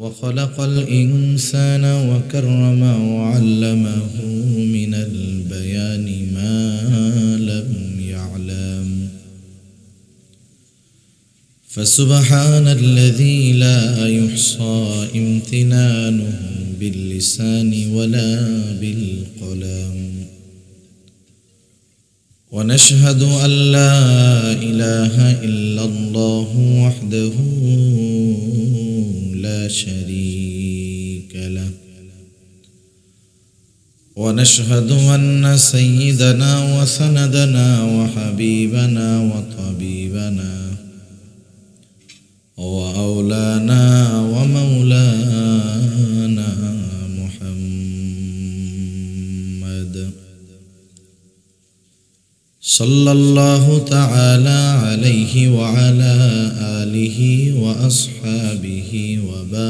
وخلق الإنسان وكرمه وعلمه من البيان ما لم يعلم. فسبحان الذي لا يحصى امتنانه باللسان ولا بالقلم. ونشهد أن لا إله إلا الله وحده شريك له. ونشهد أن سيدنا وسندنا وحبيبنا وطبيبنا وأولانا ومولانا محمد. صلى الله تعالى عليه وعلى آله وأصحابه وبارك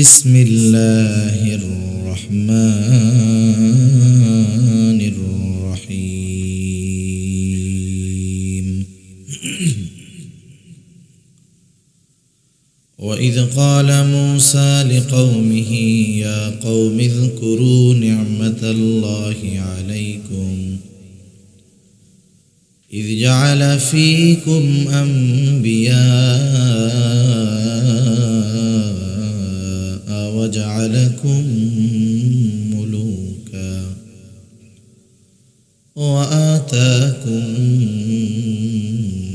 بسم الله الرحمن الرحيم. وإذ قال موسى لقومه يا قوم اذكروا نعمة الله عليكم إذ جعل فيكم أنبياء وجعلكم ملوكا وآتاكم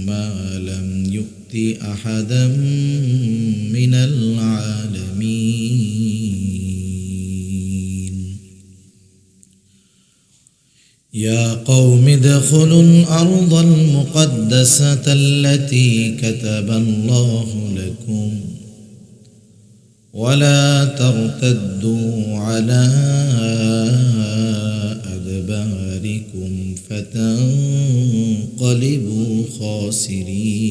ما لم يؤت أحدا من العالمين. يا قوم ادخلوا الأرض المقدسة التي كتب الله لكم ولا ترتدوا على أدباركم فتنقلبوا خاسرين.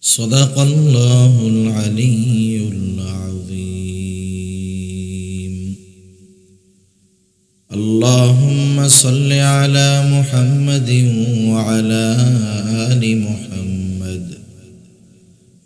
صدق الله العلي العظيم. اللهم صل على محمد وعلى آل محمد.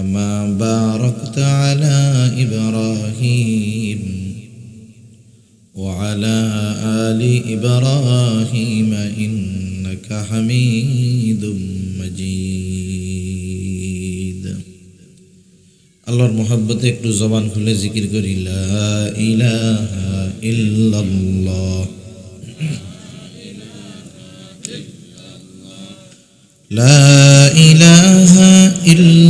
كما باركت على إبراهيم وعلى آل إبراهيم إنك حميد مجيد আল্লাহর মোহাব্বতে একটু জবান খুলে জিকির করি লা ইলাহা ইল্লাল্লাহ لا إله إلا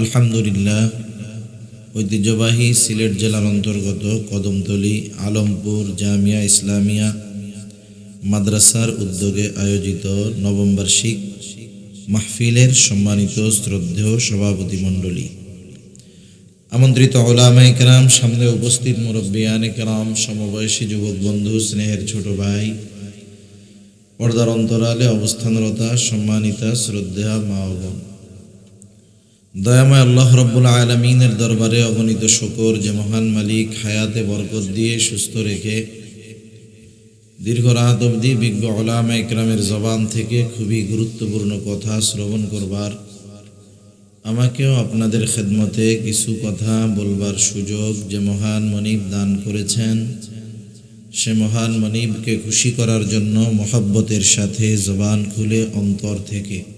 আলহামদুলিল্লাহ, ঐতিহ্যবাহী সিলেট জেলার অন্তর্গত কদমতলী, আলমপুর, জামিয়া ইসলামিয়া মাদ্রাসার উদ্যোগে আয়োজিত নবম বার্ষিক মাহফিলের সম্মানিত শ্রদ্ধেয় সভাপতি মণ্ডলী। আমন্ত্রিত ওলামাই কেরাম সামনে উপস্থিত মুরব্বিয়ানে কেরাম সমবয়সী যুবক বন্ধু স্নেহের ছোট ভাই, পর্দার অন্তরালে অবস্থানরতা, সম্মানিতা শ্রদ্ধা মা বোন। দয়াময় আল্লাহ রব্বুল আলমিনের দরবারে অগণিত শকর যে মহান মালিক হায়াতে বরকত দিয়ে সুস্থ রেখে দীর্ঘ রাত অবধি বিজ্ঞ ওলামা ইকরামের জবান থেকে খুবই গুরুত্বপূর্ণ কথা শ্রবণ করবার, আমাকেও আপনাদের খেদমতে কিছু কথা বলবার সুযোগ যে মহান মনিব দান করেছেন। সে মহান মনিবকে খুশি করার জন্য মহব্বতের সাথে জবান খুলে অন্তর থেকে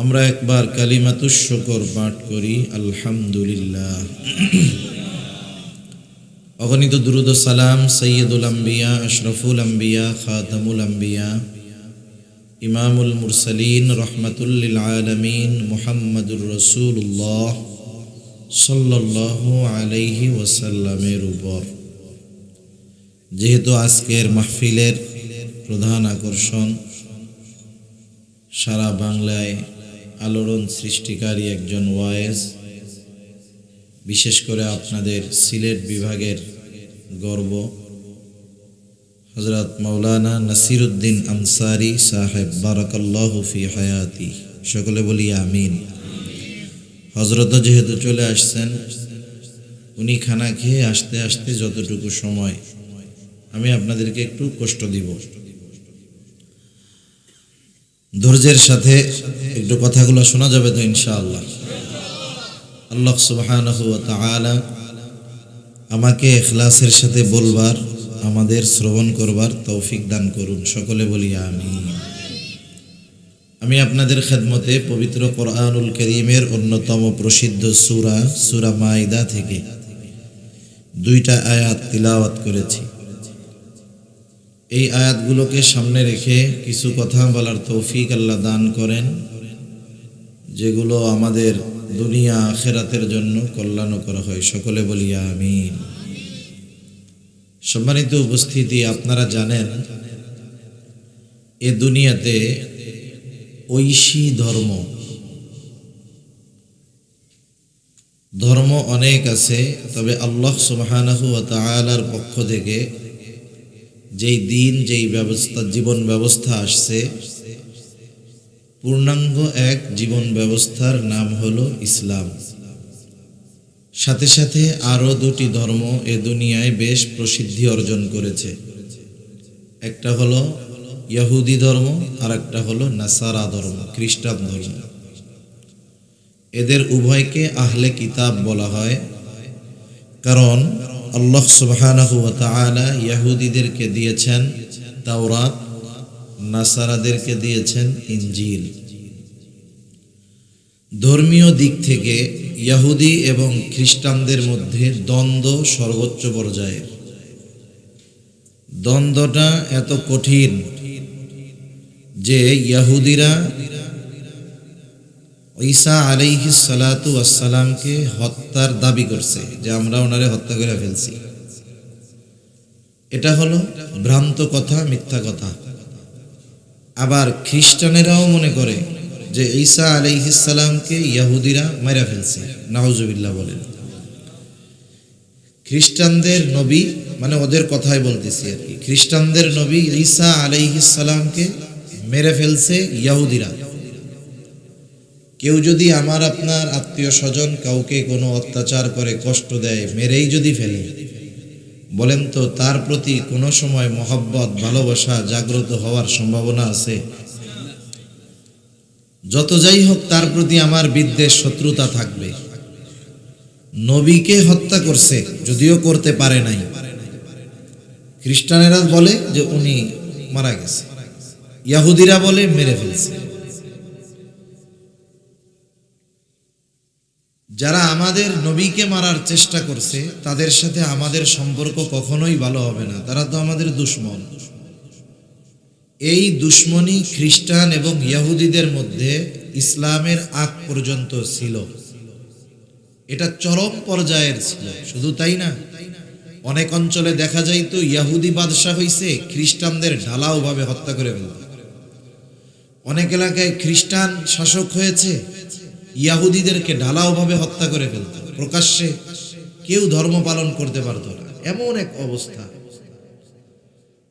আমরা একবার কালিমাতুস শকর পাঠ করি, আলহামদুলিল্লাহ। অগণিত দুরুদ সালাম সৈয়দুল আম্বিয়া, আশরফুল আম্বিয়া, খাতামুল আম্বিয়া, ইমামুল মুরসালিন রহমতুল্লিল আলমিন, মোহাম্মদুর রসুল্লাহ সাল্লাহ আলাইহি ওয়াসাল্লামের উপর। যেহেতু আজকের মাহফিলের প্রধান আকর্ষণ সারা বাংলায় আলোড়ন সৃষ্টিকারী একজন ওয়ায়েজ বিশেষ করে আপনাদের সিলেট বিভাগের গর্ব। হজরত মৌলানা নাসিরুদ্দিন আনসারি সাহেব, বারাকাল্লাহ ফি হায়াতি। সকলে বলি আমিন। হজরত যেহেতু চলে আসছেন, উনি খানা খেয়ে আসতে আসতে যতটুকু সময়, আমি আপনাদেরকে একটু কষ্ট দিব। ধৈর্যের সাথে একটু কথাগুলো শোনা যাবে তো ইনশাআল্লাহ। আল্লাহ সুবহানাহু ওয়া আমাকে এখলাসের সাথে বলবার, আমাদের শ্রবণ করবার তৌফিক দান করুন। সকলে বলি আমি আমি আপনাদের খেদমতে পবিত্র কোরআনুল করিমের অন্যতম প্রসিদ্ধ সুরা সুরা মাইদা থেকে দুইটা আয়াত তিলাওয়াত করেছি। এই আয়াতগুলোকে সামনে রেখে কিছু কথা বলার তৌফিক আল্লাহ দান করেন, যেগুলো আমাদের দুনিয়া আখেরাতের জন্য কল্যাণ করা হয়। সকলে বলিয়া আমিন। সম্মানিত উপস্থিতি, আপনারা জানেন, এ দুনিয়াতে ঐশী ধর্ম ধর্ম অনেক আছে, তবে আল্লাহ সুবহানাহু ওয়া তাআলার পক্ষ থেকে যেই দিন, যেই ব্যবস্থা, জীবন ব্যবস্থা আসছে, পূর্ণাঙ্গ এক জীবন ব্যবস্থার নাম হলো ইসলাম। সাথে সাথে আরও দুটি ধর্ম এ দুনিয়ায় বেশ প্রসিদ্ধি অর্জন করেছে। একটা হলো ইয়াহুদি ধর্ম আর একটা হলো নাসারা ধর্ম, খ্রিস্টান ধর্ম। এদের উভয়কে আহলে কিতাব বলা হয়। কারণ আল্লাহ তাআলা ইয়াহুদিদেরকে দিয়েছেন তাওরাত, নাসারাদেরকে দিয়েছেন ইনজিল। ধর্মীয় দিক থেকে ইয়াহুদি এবং খ্রিস্টানদের মধ্যে দ্বন্দ্ব সর্বোচ্চ পর্যায়ের। দ্বন্দ্বটা এত কঠিন যে ইয়াহুদিরা ঈসা আলাইহি সালাতু আসসালামকে হত্যার দাবি করছে যে আমরা ওনারে হত্যা করে ফেলছি। এটা হলো ভ্রান্ত কথা, মিথ্যা কথা। আবার খ্রিস্টানেরাও মনে করে যে ঈসা আলাইহিসালামকে ইয়াহুদিরা মারা ফেলছে নাহজুবিল্লাহ বলেন। খ্রিস্টানদের নবী মানে ওদের কথাই বলতেছি আর কি। খ্রিস্টানদের নবী ঈসা আলাইহিসালামকে মেরে ফেলছে ইয়াহুদিরা। কেউ যদি আমার আপনার আত্মীয় স্বজন কাউকে কোনো অত্যাচার করে, কষ্ট দেয়, মেরেই যদি ফেলে, বলেন তো তার প্রতি কোনো সময় মহব্বত, ভালোবাসা জাগ্রত হওয়ার সম্ভাবনা আছে? যত যাই হোক, তার প্রতি আমার বিদ্বেষ, শত্রুতা থাকবে। নবীকে হত্যা করছে, যদিও করতে পারে নাই। খ্রিস্টানেরা বলে যে উনি মারা গেছে। ইয়াহুদিরা বলে মেরে ফেলছে। যারা আমাদের নবীকে মারার চেষ্টা করছে, তাদের সাথে আমাদের সম্পর্ক কখনোই ভালো হবে না। তারা তো আমাদের দুশ্মন। এই দুশ্মনী খ্রিস্টান এবং ইয়াহুদিদের মধ্যে ইসলামের আগ পর্যন্ত ছিল। এটা চরম পর্যায়ের ছিল। শুধু তাই না, অনেক অঞ্চলে দেখা যায় তো ইয়াহুদি বাদশাহ হইছে, খ্রিস্টানদের ঢালাওভাবে হত্যা করে অনেক এলাকায় খ্রিস্টান শাসক হয়েছে ইয়াহুদিদেরকে ঢালাওভাবে হত্যা করে ফেলত। প্রকাশ্যে কেউ ধর্ম পালন করতে পারত না। এমন এক অবস্থা।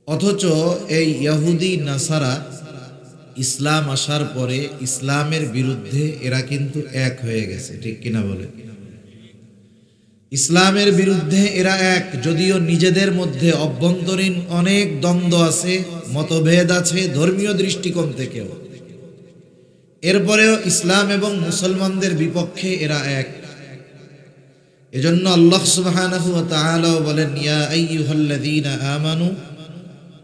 অথচ এই ইয়াহুদি নাসারা ইসলাম আসার পরে ইসলামের বিরুদ্ধে এরা কিন্তু এক হয়ে গেছে। ঠিক কিনা বলে? ইসলামের বিরুদ্ধে এরা এক। যদিও নিজেদের মধ্যে অভ্যন্তরীণ অনেক দ্বন্দ্ব আছে, মতভেদ আছে, ধর্মীয় দৃষ্টিকোণ থেকেও। এরপরেও ইসলাম এবং মুসলমানদের বিপক্ষে এরা এক। এজন্য আল্লাহ সুবহানাহু ওয়া তাআলা বলেন, ইয়া আইয়ুহাল্লাযীনা আমানু,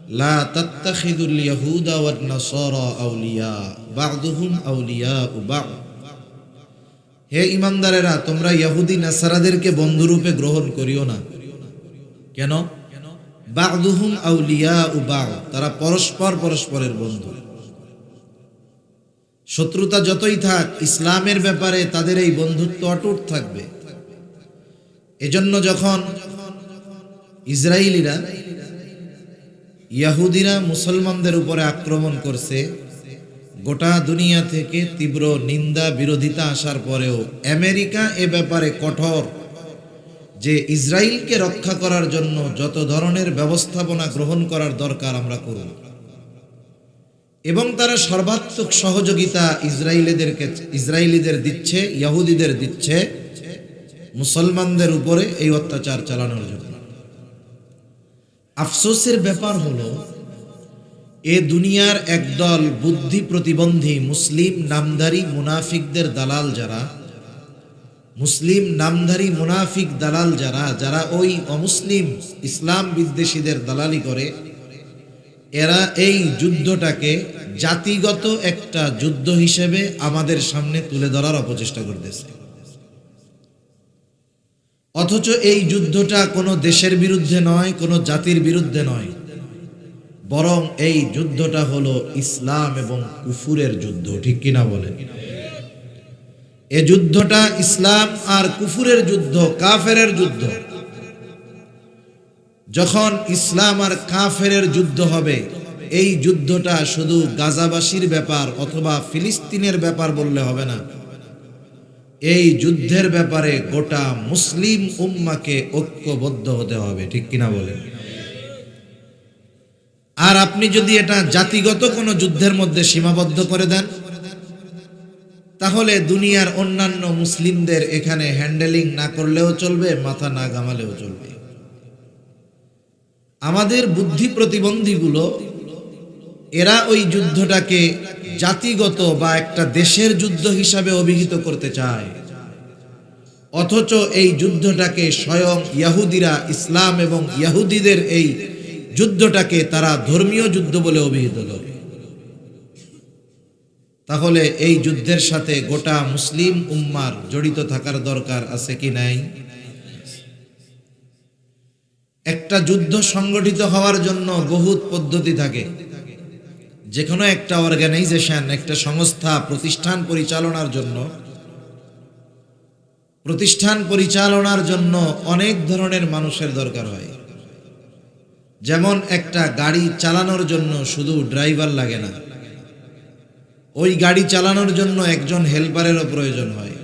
লা তাত্তাখিদুল ইয়াহুদা ওয়ান নাসারা আউলিয়া, বা'দুহুম আউলিয়াউ বা'দ। হে ইমানদারেরা তোমরা ইহুদি নাসারাদেরকে বন্ধুরূপে গ্রহণ করিও না। কেন? বা'দুহুম আউলিয়াউ বা'দ, তারা পরস্পর পরস্পরের বন্ধু। শত্রুতা যতই থাক, ইসলামের ব্যাপারে তাদের এই বন্ধুত্ব অটুট থাকবে। এজন্য যখন ইসরায়েলিরা, ইয়াহুদিরা মুসলমানদের উপরে আক্রমণ করছে, গোটা দুনিয়া থেকে তীব্র নিন্দা, বিরোধিতা আসার পরেও আমেরিকা এ ব্যাপারে কঠোর, যে ইসরায়েলকে রক্ষা করার জন্য যত ধরনের ব্যবস্থাপনা গ্রহণ করার দরকার আমরা করব। এবং তারা সর্বাত্মক সহযোগিতা ইসরায়েলিদেরকে ইসরায়েলিদের দিচ্ছে, ইয়াহুদিদের দিচ্ছে মুসলমানদের উপরে এই অত্যাচার চালানোর জন্য। আফসোসের ব্যাপার হলো, এ দুনিয়ার একদল বুদ্ধি প্রতিবন্ধী মুসলিম নামধারী মুনাফিকদের দালাল যারা, মুসলিম নামধারী মুনাফিক দালাল যারা যারা ওই অমুসলিম ইসলাম বিদ্বেষীদের দালালি করে এরা এই যুদ্ধটাকে জাতিগত একটা যুদ্ধ হিসেবে আমাদের সামনে তুলে ধরার অপচেষ্টা করতেছে। অথচ এই যুদ্ধটা কোনো দেশের বিরুদ্ধে নয়, কোনো জাতির বিরুদ্ধে নয়। বরং এই যুদ্ধটা হলো ইসলাম এবং কুফুরের যুদ্ধ, ঠিক কিনা বলেন? এ যুদ্ধটা ইসলাম আর কুফুরের যুদ্ধ, কাফেরের যুদ্ধ। যখন ইসলাম আর কাফেরের যুদ্ধ হবে, এই যুদ্ধটা শুধু গাজাবাসীর ব্যাপার অথবা ফিলিস্তিনের ব্যাপার বললে হবে না। এই যুদ্ধের ব্যাপারে গোটা মুসলিম উম্মাকে ঐক্যবদ্ধ হতে হবে, ঠিক কিনা বলেন আর আপনি যদি এটা জাতিগত কোনো যুদ্ধের মধ্যে সীমাবদ্ধ করে দেন, তাহলে দুনিয়ার অন্যান্য মুসলিমদের এখানে হ্যান্ডেলিং না করলেও চলবে, মাথা না গামালেও চলবে। আমাদের বুদ্ধি প্রতিবন্ধীগুলো, এরা ওই যুদ্ধটাকে জাতিগত বা একটা দেশের যুদ্ধ হিসাবে অভিহিত করতে চায়। অথচ এই যুদ্ধটাকে স্বয়ং ইয়াহুদিরা ইসলাম এবং ইয়াহুদিদের এই যুদ্ধটাকে তারা ধর্মীয় যুদ্ধ বলে অভিহিত করে। তাহলে এই যুদ্ধের সাথে গোটা মুসলিম উম্মার জড়িত থাকার দরকার আছে কি নাই? একটা যুদ্ধ সংগঠিত হওয়ার জন্য বহুত পদ্ধতি থাকে। যে কোনো একটা অর্গানাইজেশন একটা সংস্থা, প্রতিষ্ঠান পরিচালনার জন্য, প্রতিষ্ঠান পরিচালনার জন্য অনেক ধরনের মানুষের দরকার হয়। যেমন একটা গাড়ি চালানোর জন্য শুধু ড্রাইভার লাগে না। ওই গাড়ি চালানোর জন্য একজন হেল্পারেরও প্রয়োজন হয়।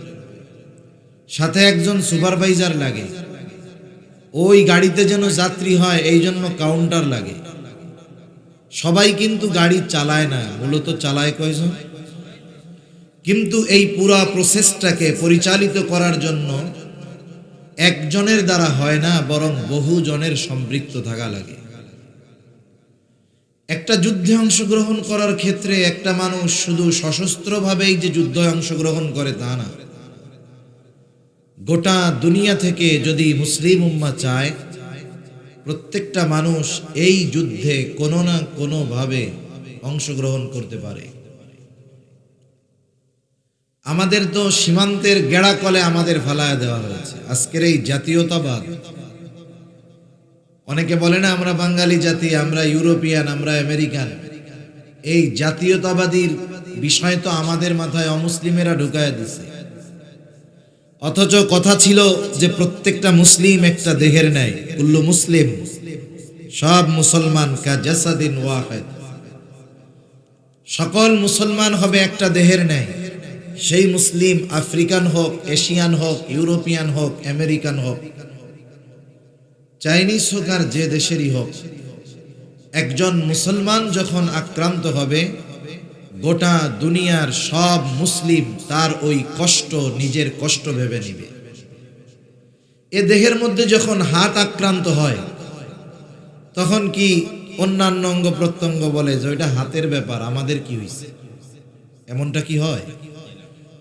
সাথে একজন সুপারভাইজার লাগে। ওই গাড়িতে যেন যাত্রী হয়, এই জন্য কাউন্টার লাগে। সবাই কিন্তু গাড়ি চালায় না, মূলত চালায় কয়জন? কিন্তু এই পুরা প্রসেসটাকে পরিচালিত করার জন্য একজনের দ্বারা হয় না, বরং বহু জনের সম্পৃক্ত থাকা লাগে। একটা যুদ্ধে অংশগ্রহণ করার ক্ষেত্রে একটা মানুষ শুধু সশস্ত্রভাবেই যে যুদ্ধে অংশগ্রহণ করে তা না। গোটা দুনিয়া থেকে যদি মুসলিম উম্মা চায়, প্রত্যেকটা মানুষ এই যুদ্ধে কোনো না কোনোভাবে অংশগ্রহণ করতে পারে। আমাদের তো সীমান্তের গেড়া কলে আমাদের ফালায় দেওয়া হয়েছে। আজকের এই জাতীয়তাবাদ। অনেকে বলে না, আমরা বাঙালি জাতি, আমরা ইউরোপিয়ান, আমরা আমেরিকান। এই জাতীয়তাবাদীর বিষয় তো আমাদের মাথায় অমুসলিমেরা ঢুকায় দিছে। অথচ কথা ছিল যে প্রত্যেকটা মুসলিম একটা দেহের নেয় কুল্লু মুসলিম। সব মুসলমান কা ওয়াহেদ। সকল মুসলমান হবে একটা দেহের নেয় সেই মুসলিম আফ্রিকান হোক, এশিয়ান হোক, ইউরোপিয়ান হোক, আমেরিকান হোক, চাইনিজ হোক আর যে দেশেরই হোক, একজন মুসলমান যখন আক্রান্ত হবে গোটা দুনিয়ার সব মুসলিম তার ওই কষ্ট, নিজের কষ্ট ভেবে নিবে। এ দেহের মধ্যে যখন হাত আক্রান্ত হয়, তখন কি অন্যান্য অঙ্গ প্রত্যঙ্গ বলে যে, ওইটা হাতের ব্যাপার, আমাদের কি হয়েছে এমনটা কি হয়?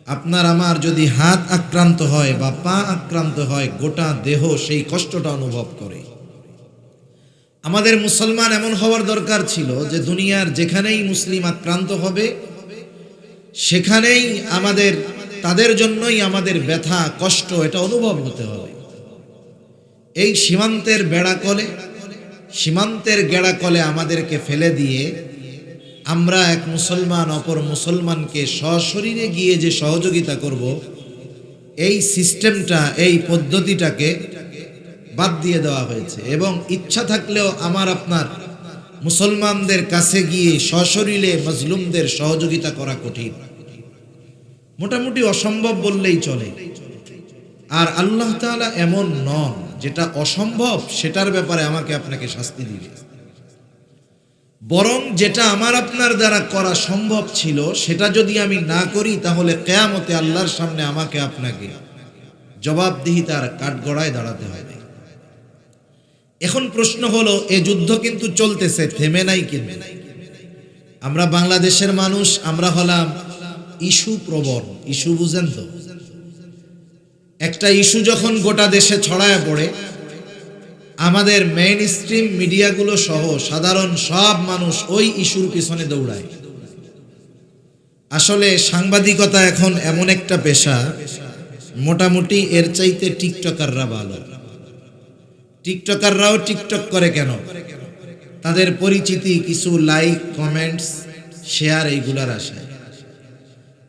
আপনার আমার যদি হাত আক্রান্ত হয় বা পা আক্রান্ত হয়, গোটা দেহ সেই কষ্টটা অনুভব করে। আমাদের মুসলমান এমন হওয়ার দরকার ছিল যে দুনিয়ার যেখানেই মুসলিম আক্রান্ত হবে, সেখানেই আমাদের, তাদের জন্যই আমাদের ব্যথা, কষ্ট, এটা অনুভব হতে হবে। এই সীমান্তের বেড়া কলে, সীমান্তের গেড়া কলে আমাদেরকে ফেলে দিয়ে আমরা এক মুসলমান, অপর মুসলমানকে সশরীরে গিয়ে যে সহযোগিতা করব, এই সিস্টেমটা, এই পদ্ধতিটাকে বাদ দিয়ে দেওয়া হয়েছে এবং ইচ্ছা থাকলেও আমার আপনার মুসলমানদের কাছে গিয়ে সশরীরে মজলুমদের সহযোগিতা করা কঠিন। মোটামুটি অসম্ভব বললেই চলে। আর আল্লাহ তাআলা এমন নন যেটা অসম্ভব, সেটার ব্যাপারে আমাকে আপনাকে শাস্তি দিবে। বরং যেটা আমার আপনার দ্বারা করা সম্ভব ছিল, সেটা যদি আমি না করি, তাহলে কেয়ামতে আল্লাহর সামনে আমাকে আপনাকে জবাবদিহিতার কাঠগড়ায় দাঁড়াতে হবে। এখন প্রশ্ন হলো, এ যুদ্ধ কিন্তু চলতেছে, থেমে নাই কিন্তু আমরা বাংলাদেশের মানুষ, আমরা হলাম ইস্যু প্রবণ, ইস্যু বুঝেন তো। একটা ইস্যু যখন গোটা দেশে ছড়ায় পড়ে, আমাদের মেইন স্ট্রিম মিডিয়াগুলো সহ সাধারণ সব মানুষ ওই ইস্যুর পিছনে দৌড়ায়। আসলে সাংবাদিকতা এখন এমন একটা পেশা, মোটামুটি এর চাইতে টিকটকাররা ভালো। টিকটকাররাও টিকটক করে কেন? তাদের পরিচিতি কিছু লাইক, কমেন্টস, শেয়ার এইগুলার আশায়।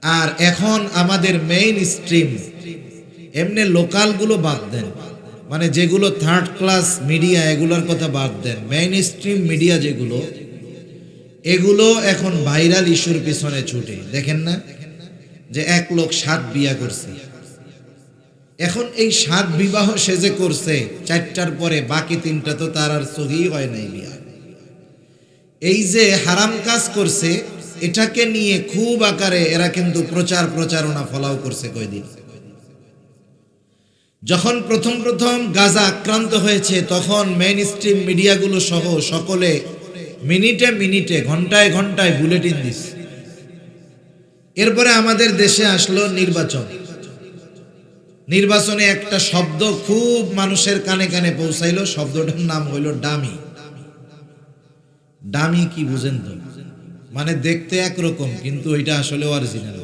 আর এখন আমাদের মেইন স্ট্রিম এমনি লোকালগুলো বাদ দেন। মানে যেগুলো থার্ড ক্লাস মিডিয়া এগুলোর কথা বাদ দেন। মেইন স্ট্রিম মিডিয়া যেগুলো, এগুলো এখন ভাইরাল ইস্যুর পিছনে ছুটে। দেখেন না? যে এক লোক সাত বিয়া করছে। এখন এই সাত বিবাহ সে যে করছে, চারটার পরে বাকি তিনটা তো তার আর সহি হয় নাই বিয়া এই যে হারাম কাজ করছে, এটাকে নিয়ে খুব আকারে এরা কিন্তু প্রচার প্রচারণা ফলাও করছে কয়দিন। যখন প্রথম প্রথম গাজা আক্রান্ত হয়েছে, তখন মেইন স্ট্রিম মিডিয়াগুলো সহ সকলে মিনিটে মিনিটে, ঘন্টায় ঘন্টায় বুলেটিন দিস এরপরে আমাদের দেশে আসলো নির্বাচন। নির্বাচনে একটা শব্দ খুব মানুষের কানে কানে পৌঁছাইলো, শব্দটার নাম হইল ডামি। ডামি কি বুঝেন তো? মানে দেখতে একরকম, কিন্তু ওইটা আসলে অরিজিনাল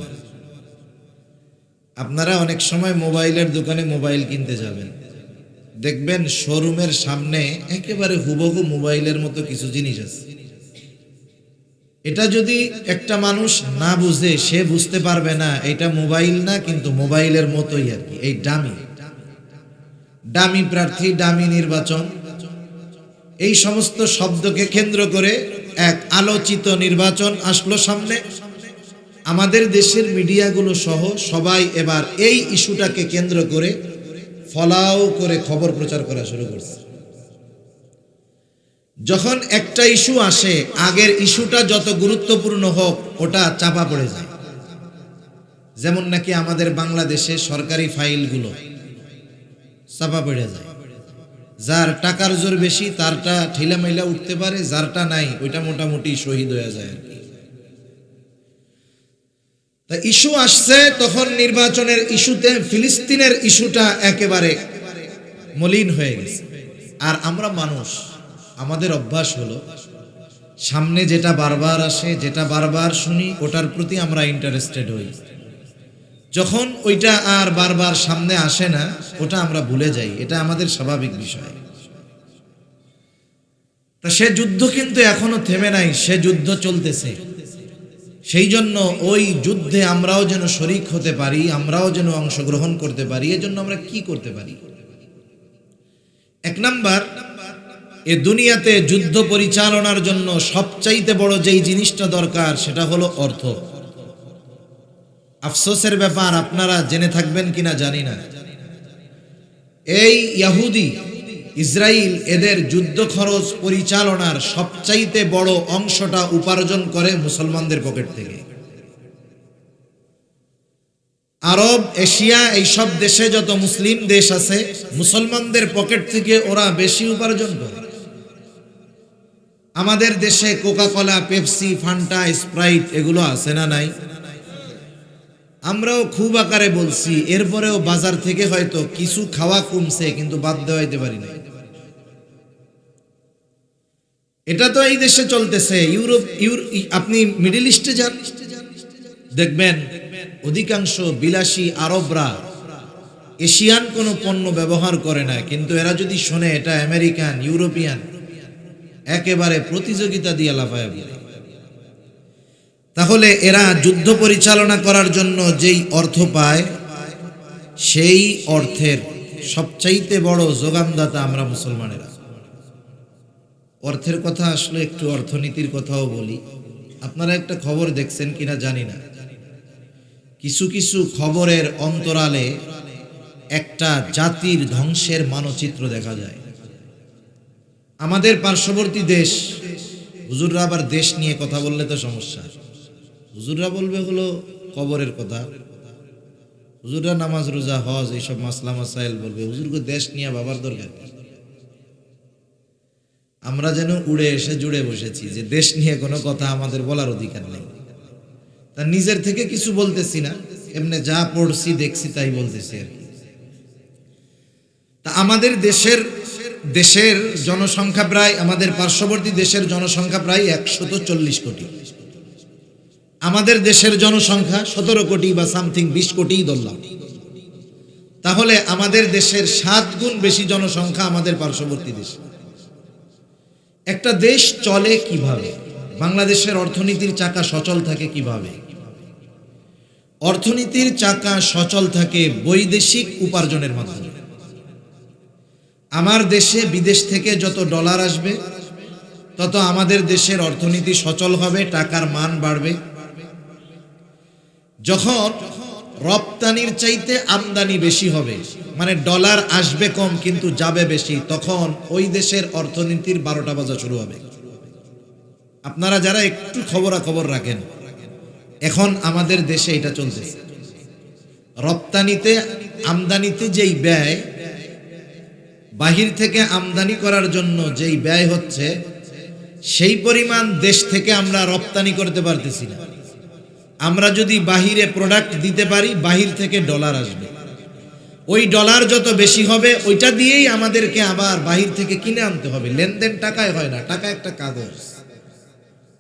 আপনারা অনেক সময় মোবাইলের দোকানে মোবাইল কিনতে যাবেন। দেখবেন শোরুমের সামনে একেবারে হুবহু মোবাইলের মতো কিছু জিনিস আছে। এটা যদি একটা মানুষ না বুঝে, সে বুঝতে পারবে না, এটা মোবাইল না, কিন্তু মোবাইলের মতোই আর কি। এই ডামি। ডামি প্রার্থী, ডামি নির্বাচন। এই সমস্ত শব্দকে কেন্দ্র করে এক আলোচিত নির্বাচন আসলো সামনে। আমাদের দেশের মিডিয়াগুলো সহ সবাই এবার এই ইস্যুটাকে কেন্দ্র করে ফলাও করে খবর প্রচার করা শুরু করছে। যখন একটা ইস্যু আসে, আগের ইস্যুটা যত গুরুত্বপূর্ণ হোক, ওটা চাপা পড়ে যায়। যেমন নাকি আমাদের বাংলাদেশে সরকারি ফাইলগুলো চাপা পড়ে যায়। যার টাকার জোর বেশি, তারটা ঠেলামেলা উঠতে পারে, যারটা নাই, ওইটা মোটামুটি শহীদ হয়ে যায় আর কি। তা ইস্যু আসছে, তখন নির্বাচনের ইস্যুতে, ফিলিস্তিনের ইস্যুটা একেবারে মলিন হয়ে গেছে। আর আমরা মানুষ আমাদের অভ্যাস হলো, সামনে যেটা বারবার আসে, যেটা বারবার শুনি, ওটার প্রতি আমরা ইন্টারেস্টেড হই। যখন ওইটা আর বারবার সামনে আসে না, ওটা আমরা ভুলে যাই, এটা আমাদের স্বাভাবিক বিষয়। তা সে যুদ্ধ কিন্তু এখনও থেমে নাই, সে যুদ্ধ চলতেছে। সেই জন্য ওই যুদ্ধে আমরাও যেন শরিক হতে পারি, আমরাও যেন অংশগ্রহণ করতে পারি, এজন্য আমরা কি করতে পারি? এক নাম্বার এ দুনিয়াতে যুদ্ধ পরিচালনার জন্য সবচাইতে বড় যেই জিনিসটা দরকার, সেটা হলো অর্থ। আফসোসের ব্যাপার, আপনারা জেনে থাকবেন কিনা জানি না। এই ইয়াহুদি ইসরায়েল এদের যুদ্ধ খরচ পরিচালনার সবচাইতে বড় অংশটা উপার্জন করে মুসলমানদের পকেট থেকে। আরব, এশিয়া, এইসব দেশে যত মুসলিম দেশ আছে, মুসলমানদের পকেট থেকে ওরা বেশি উপার্জন করে। আমাদের দেশে Coca Cola Pepsi, Fanta, Sprite এগুলো আছে না নাই? আমরাও খুব আকারে বলছি, এরপরেও বাজার থেকে হয়তো কিছু খাওয়া কমছে, কিন্তু বাদ দেওয়াইতে পারি না এটা তো এই দেশে চলতেছে, ইউরোপ, ইউর আপনি মিডিল ইস্টে যান, দেখবেন অধিকাংশ বিলাসী আরবরা এশিয়ান কোনো পণ্য ব্যবহার করে না, কিন্তু এরা যদি শোনে এটা আমেরিকান, ইউরোপিয়ান একেবারে প্রতিযোগিতা দিয়ে লাফায় তাহলে এরা যুদ্ধ পরিচালনা করার জন্য যেই অর্থ পায়, সেই অর্থের সবচাইতে বড় যোগানদাতা আমরা মুসলমানেরা। অর্থের কথা আসলে একটু অর্থনীতির কথাও বলি। আপনারা একটা খবর দেখছেন কিনা জানি না। কিছু কিছু খবরের অন্তরালে একটা জাতির ধ্বংসের মানচিত্র দেখা যায়। আমাদের পার্শ্ববর্তী দেশ, হুজুররা আবার দেশ নিয়ে কথা বললে তো সমস্যা। হুজুররা বলবে হলো কবরের কথা। হুজুররা নামাজ, রোজা, হজ, এইসব মাসলা মাসাইল বলবে। হুজুরকে দেশ নিয়ে বাবার দরকার আমরা যেন উড়ে এসে জুড়ে বসেছি যে দেশ নিয়ে কোনো কথা আমাদের বলার অধিকার নেই। তা নিজের থেকে কিছু বলতেছি না, এমনি যা পড়ছি, দেখছি তাই বলতেছি আর কি। তা আমাদের দেশের দেশের জনসংখ্যা প্রায়, আমাদের পার্শ্ববর্তী দেশের জনসংখ্যা প্রায় একশত চল্লিশ কোটি। আমাদের দেশের জনসংখ্যা সতেরো কোটি বা সামথিং বিশ কোটিই ধরলাম তাহলে আমাদের দেশের সাত গুণ বেশি জনসংখ্যা আমাদের পার্শ্ববর্তী দেশ। একটা দেশ চলে কীভাবে? বাংলাদেশের অর্থনীতির চাকা সচল থাকে কীভাবে? অর্থনীতির চাকা সচল থাকে বৈদেশিক উপার্জনের মাধ্যমে। আমার দেশে বিদেশ থেকে যত ডলার আসবে, তত আমাদের দেশের অর্থনীতি সচল হবে, টাকার মান বাড়বে। যখন রপ্তানির চাইতে আমদানি বেশি হবে মানে ডলার আসবে কম কিন্তু যাবে বেশি, তখন ওই দেশের অর্থনীতির বারোটা বাজা শুরু হবে। আপনারা যারা একটু খবরাখবর রাখেন, এখন আমাদের দেশে এটা চলছে রপ্তানিতে, আমদানিতে যেই ব্যয় বাহির থেকে আমদানি করার জন্য যেই ব্যয় হচ্ছে, সেই পরিমাণ দেশ থেকে আমরা রপ্তানি করতে পারতেছি না। আমরা যদি বাহিরে প্রোডাক্ট দিতে পারি, বাহির থেকে ডলার আসবে। ওই ডলার যত বেশি হবে, ওইটা দিয়েই আমাদেরকে আবার বাহির থেকে কিনে আনতে হবে। লেনদেন টাকায় হয় না, টাকা একটা কাগজ।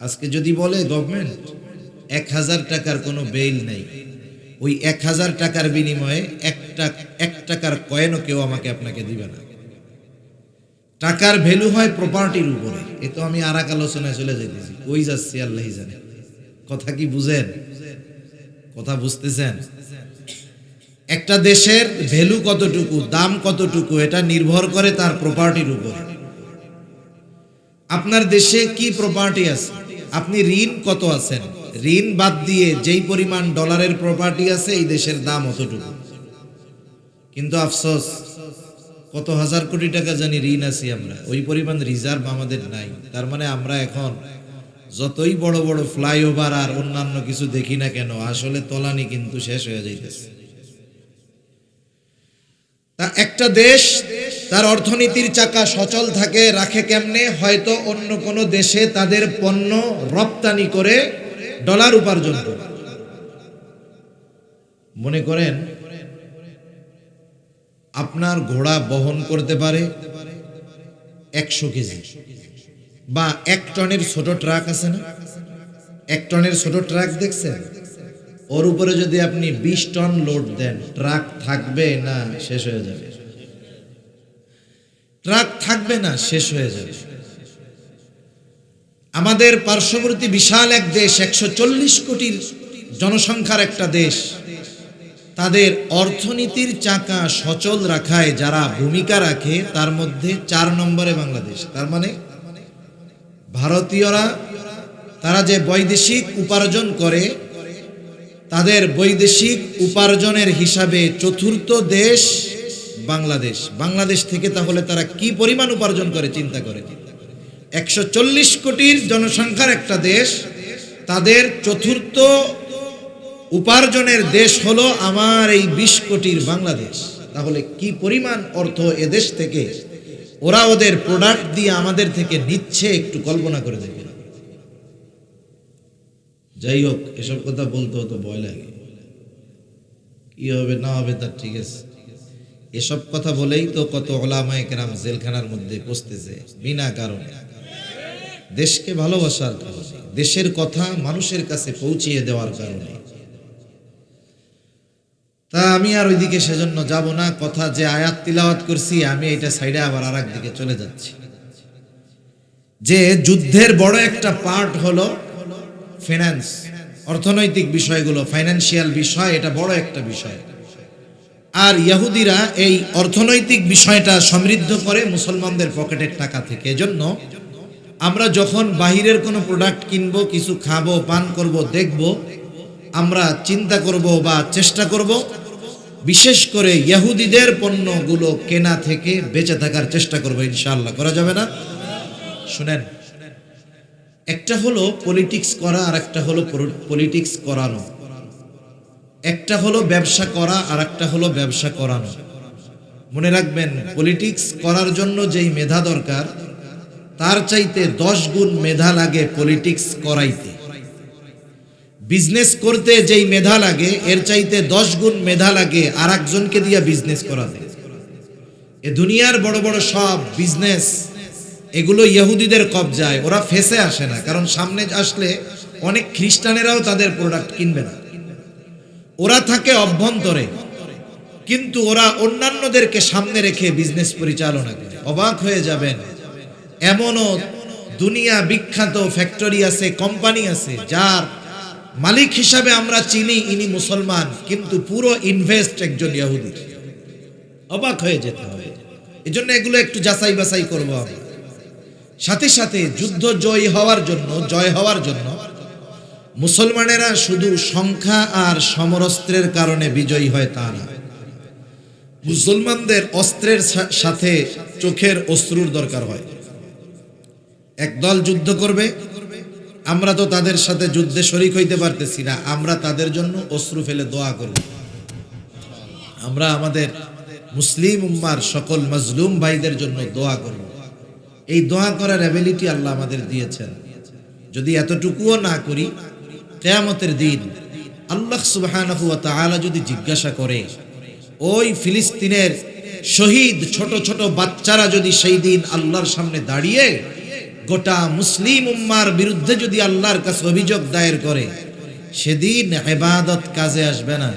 আজকে যদি বলে গভর্নমেন্ট এক হাজার টাকার কোনো বেইল নেই। ওই এক হাজার টাকার বিনিময়ে একটা, এক টাকার কয়েনও কেউ আমাকে আপনাকে দিবে না। টাকার ভ্যালু হয় প্রপার্টির উপরে। এ তো আমি আর এক আলোচনায় চলে যেতেছি ওই যাচ্ছি আল্লাহ জানে। কথা কি বুঝেন? কথা বুঝতেছেন? একটা দেশের ভ্যালু কতটুকু, দাম কতটুকু, এটা নির্ভর করে তার প্রপার্টির উপরে। আপনার দেশে কি প্রপার্টি আছে? আপনি ঋণ কত আছেন? ঋণ বাদ দিয়ে যেই পরিমাণ ডলারের প্রপার্টি আছে, এই দেশের দাম অতটুকু। কিন্তু আফসোস কত হাজার কোটি টাকা জানি ঋণ আছি আমরা। ওই পরিমাণ রিজার্ভ আমাদের নাই। তার মানে আমরা এখন যতই বড় বড় ফ্লাইওভার আর অন্যান্য কিছু দেখি না কেন, আসলে তলানি কিন্তু শেষ হয়ে যাইতেছে। তা একটা দেশ, তার অর্থনীতির চাকা সচল থাকে, রাখে কেমনে? হয়তো অন্য কোনো দেশে তাদের পণ্য রপ্তানি করে ডলার উপার্জন করে। মনে করেন আপনার ঘোড়া বহন করতে পারে একশো কেজি। বা এক টনের ছোট ট্রাক আছে না? এক টনের ছোট ট্রাক দেখছেন? ওর উপরে যদি আপনি বিশ টন লোড দেন, ট্রাক থাকবে না, শেষ হয়ে যাবে। ট্রাক থাকবে না, শেষ হয়ে যাবে। আমাদের পার্শ্ববর্তী বিশাল এক দেশ, একশো চল্লিশ কোটির জনসংখ্যার একটা দেশ। তাদের অর্থনীতির চাকা সচল রাখায় যারা ভূমিকা রাখে, তার মধ্যে চার নম্বরে বাংলাদেশ। তার মানে ভারতীয়রা, তারা যে বৈদেশিক উপার্জন করে, তাদের বৈদেশিক উপার্জনের হিসাবে চতুর্থ দেশ বাংলাদেশ। বাংলাদেশ থেকে তাহলে তারা কি পরিমাণ উপার্জন করে, চিন্তা করে। একশো চল্লিশ কোটির জনসংখ্যার একটা দেশ, তাদের চতুর্থ উপার্জনের দেশ হলো আমার এই বিশ কোটির বাংলাদেশ। তাহলে কি পরিমাণ অর্থ এদেশ থেকে? ওরা ওদের প্রোডাক্ট দিয়ে আমাদের থেকে নিচ্ছে, একটু কল্পনা করে দেখেন। যাই হোক, এসব কথা বলতে হতো, ভয় লাগে। কি হবে, না হবে তার ঠিক আছে। এসব কথা বলেই তো কত ওলামায় কেরাম জেলখানার মধ্যে পৌঁছতেছে বিনা কারণে। দেশকে ভালোবাসার কারণে, দেশের কথা মানুষের কাছে পৌঁছিয়ে দেওয়ার কারণে। তা আমি আর ওইদিকে সেজন্য যাব না। কথা যে আয়াত তিলাওয়াত করছি, আমি এটা সাইডে আবার আর দিকে চলে যাচ্ছি। যে যুদ্ধের বড় একটা পার্ট হলো ফিনান্স অর্থনৈতিক বিষয়গুলো ফাইন্যান্সিয়াল বিষয়, এটা বড় একটা বিষয়। আর ইহুদিরা এই অর্থনৈতিক বিষয়টা সমৃদ্ধ করে মুসলমানদের পকেটের টাকা থেকে। এজন্য আমরা যখন বাহিরের কোনো প্রোডাক্ট কিনবো, কিছু খাব, পান করব, দেখব, আমরা চিন্তা করব বা চেষ্টা করব বিশেষ করে ইহুদিদের পণ্যগুলো কেনা থেকে বেঁচে থাকার চেষ্টা করব, ইনশাআল্লাহ। করা যাবে না? শুনেন, একটা হলো পলিটিক্স করা আর একটা হলো পলিটিক্স করানো। একটা হলো ব্যবসা করা আর একটা হলো ব্যবসা করানো। মনে রাখবেন পলিটিক্স করার জন্য যেই মেধা দরকার, তার চাইতে দশ গুণ মেধা লাগে পলিটিক্স করাইতে। বিজনেস করতে যেই মেধা লাগে, এর চাইতে দশ গুণ মেধা লাগে আর একজনকে দিয়ে বিজনেস করাতে এ দুনিয়ার বড় বড় সব বিজনেস এগুলো ইহুদিদের কবজায়, ওরা ফেসে আসে না। কারণ সামনে আসলে অনেক খ্রিস্টানেরাও তাদের প্রোডাক্ট কিনবে না। ওরা থাকে অভ্যন্তরে, কিন্তু ওরা অন্যান্যদেরকে সামনে রেখে বিজনেস পরিচালনা করে। অবাক হয়ে যাবেন, এমনও দুনিয়া বিখ্যাত ফ্যাক্টরি আছে কোম্পানি আছে, যার মালিক হিসাবে আমরা চিনি, ইনি মুসলমান, কিন্তু পুরো ইনভেস্ট একজন ইহুদি অবাক হয়ে যেতে হবে। এই জন্য এগুলো একটু যাচাই বাছাই করব আমরা। সাথে সাথে যুদ্ধ জয় হওয়ার জন্য, জয় হওয়ার জন্য মুসলমানেরা শুধু সংখ্যা আর সমরস্ত্রের কারণে বিজয়ী হয় তা না। মুসলমানদের অস্ত্রের সাথে চোখের অশ্রুর দরকার হয়। একদল যুদ্ধ করবে আমরা তো তাদের সাথে যুদ্ধে শরিক হইতে পারতেছি না। আমরা তাদের জন্য অশ্রু ফেলে দোয়া করব। আমরা আমাদের মুসলিম উম্মার সকল মজলুম ভাইদের জন্য দোয়া করব। এই দোয়া করার অ্যাবিলিটি আল্লাহ আমাদের দিয়েছেন। যদি এতটুকুও না করি, কেয়ামতের দিন আল্লাহ তাআলা যদি জিজ্ঞাসা করে, ওই ফিলিস্তিনের শহীদ ছোট ছোট বাচ্চারা যদি সেই দিন আল্লাহর সামনে দাঁড়িয়ে গোটা মুসলিম উম্মার বিরুদ্ধে যদি আল্লাহর কাছে অভিযোগ দায়ের করে, সেদিন এবাদত কাজে আসবে না।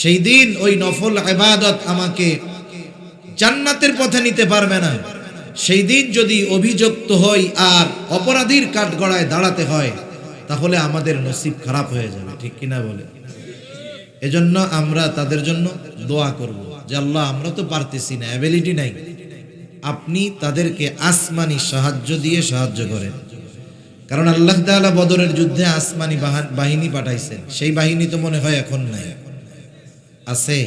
সেই দিন ওই নফল এবাদত আমাকে জান্নাতের পথে নিতে পারবে না। সেই দিন যদি অভিযুক্ত হই আর অপরাধীর কাঠগড়ায় দাঁড়াতে হয়, তাহলে আমাদের নসিব খারাপ হয়ে যাবে, ঠিক কিনা বলে? এজন্য আমরা তাদের জন্য দোয়া করব যে, আল্লাহ, আমরা তো পারতেছি না, অ্যাবিলিটি নাই। আপনি তাদেরকে আসমানি সাহায্য দিয়ে সাহায্য করেন। কারণ আল্লাহ তাআলা বদরের যুদ্ধে আসমানি বাহিনী পাঠাইছেন। সেই বাহিনী তো মনে হয় এখন নাই। আছে।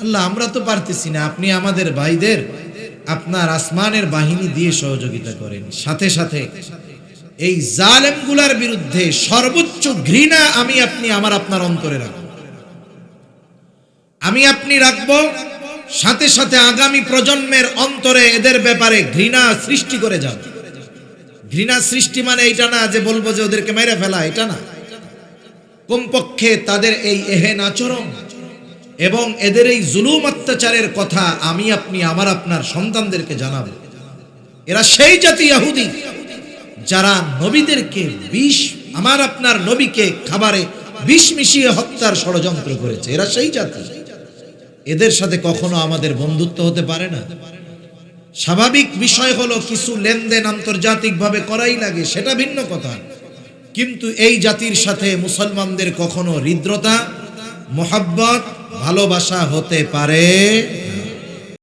আল্লাহ, আমরা তো পারতেছি না। আপনি আমাদের ভাইদের আপনার আসমানের বাহিনী দিয়ে সহযোগিতা করেন। সাথে সাথে এই জালেমগুলার বিরুদ্ধে সর্বোচ্চ ঘৃণা আমি আপনি, আমার আপনার অন্তরে রাখব। আমি আপনি রাখব সাথে সাথে আগামী প্রজন্মের অন্তরে এদের ব্যাপারে ঘৃণা সৃষ্টি করে যাব ঘৃণা সৃষ্টি মানে এটা না যে বলব যে ওদেরকে মেরে ফেলা, এটা না। কমপক্ষে তাদের এই এহেন আচরণ এবং এদের এই জুলুম অত্যাচারের কথা আমি, আপনি, আমার, আপনার সন্তানদেরকে জানাব। এরা সেই জাতি ইহুদি যারা নবীদেরকে বিষ, আমার, আপনার নবীকে খাবারে বিষ মিশিয়ে হত্যার ষড়যন্ত্র করেছে। এরা সেই জাতি। এদের সাথে কখনো আমাদের বন্ধুত্ব হতে পারে না। স্বাভাবিক বিষয় হলো কিছু লেনদেন আন্তর্জাতিকভাবে করাই লাগে, সেটা ভিন্ন কথা। কিন্তু এই জাতির সাথে মুসলমানদের কখনো হৃদ্রতা, মোহাব্বত, ভালোবাসা হতে পারে